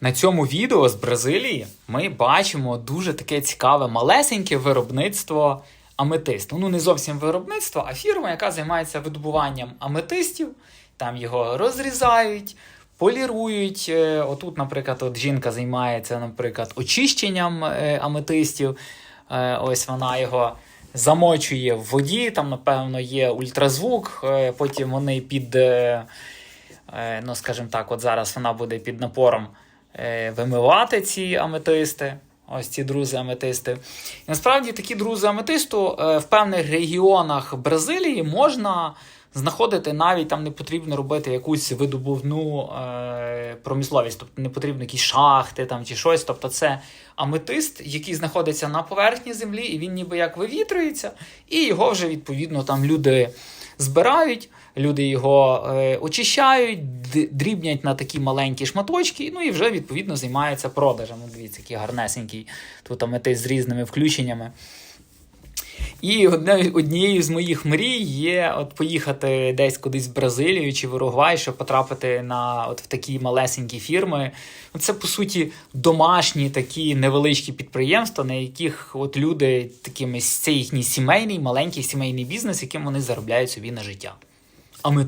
На цьому відео з Бразилії ми бачимо дуже таке цікаве малесеньке виробництво аметисту. Ну, не зовсім виробництво, а фірма, яка займається видобуванням аметистів. Там його розрізають, полірують. Е, Отут, наприклад, от жінка займається, наприклад, очищенням е, аметистів. Е, Ось вона його замочує в воді, там, напевно, є ультразвук, потім вони під. ну, скажімо так, от зараз вона буде під напором вимивати ці аметисти. Ось ці друзи аметисти. І насправді такі друзи аметисту е, в певних регіонах Бразилії можна знаходити навіть там не потрібно робити якусь видобувну е, промисловість, тобто не потрібно якісь шахти там чи щось. Тобто це аметист, який знаходиться на поверхні землі, і він ніби як вивітрюється, і його вже відповідно там люди збирають, люди його е, очищають, дрібнять на такі маленькі шматочки, ну і вже відповідно займаються продажем. Дивіться, який гарнесенький тут мети з різними включеннями. І однією з моїх мрій є от поїхати десь кудись в Бразилію чи в Уругвай, щоб потрапити на от в такі малесенькі фірми. Це по суті домашні такі невеличкі підприємства, на яких от люди такими це їхній сімейний, маленький сімейний бізнес, яким вони заробляють собі на життя. А ми